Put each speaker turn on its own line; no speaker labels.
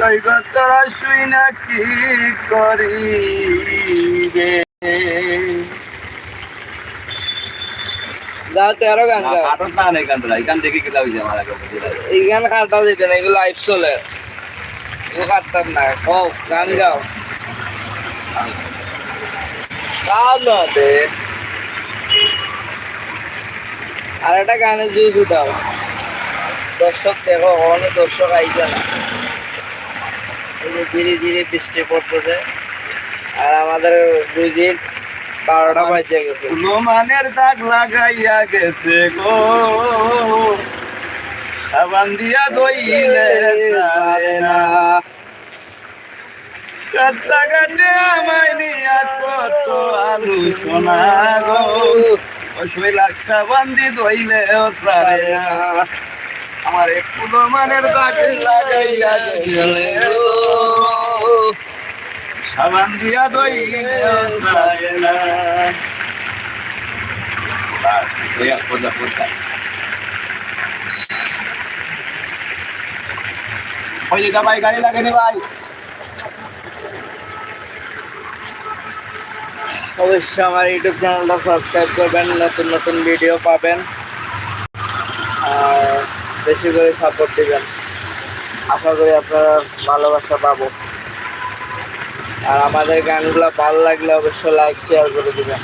সৈকতর শুই না কি করিবে?
যাও গান গাও।
আটক না নেই কান্দরা এখান থেকে গেলা হইছে আমার আগে
এই গান কাটা যেতে না এগুলো লাইভ চলে। এগুলো কাটতাম না। গাও গান গাও। দে। আর একটা গানের জুস উঠাও। দর্শক দেখো অনেক দর্শক আইছে না। এই যে ধীরে ধীরে বৃষ্টি পড়তেছে। আর আমাদের বুঝির বারোটা বাজে গেছে।
দাগ লাগাইয়া গেছে গো। সাবান দিয়া দইলে না। রাস্তাঘাটে আমায় নিয়া কত আলোচনা গো। শৈলাক সাবান দি দইলে ও সারে না। আমার একটু মানের দাগ লাগাইয়া গেলে সাবান দিয়া দইলে ও সারে না Voy a poner puesta. Oye, ¿qué ভাই। গাড়ি লাগেনি ভাই
অবশ্যই আমার ইউটিউব চ্যানেলটা সাবস্ক্রাইব করবেন নতুন নতুন ভিডিও পাবেন। আর বেশি করে সাপোর্ট দিবেন। আশা করি আপনারা ভালোবাসা পাবো। আর আমাদের গানগুলো ভালো লাগলে অবশ্যই লাইক শেয়ার করে দিবেন।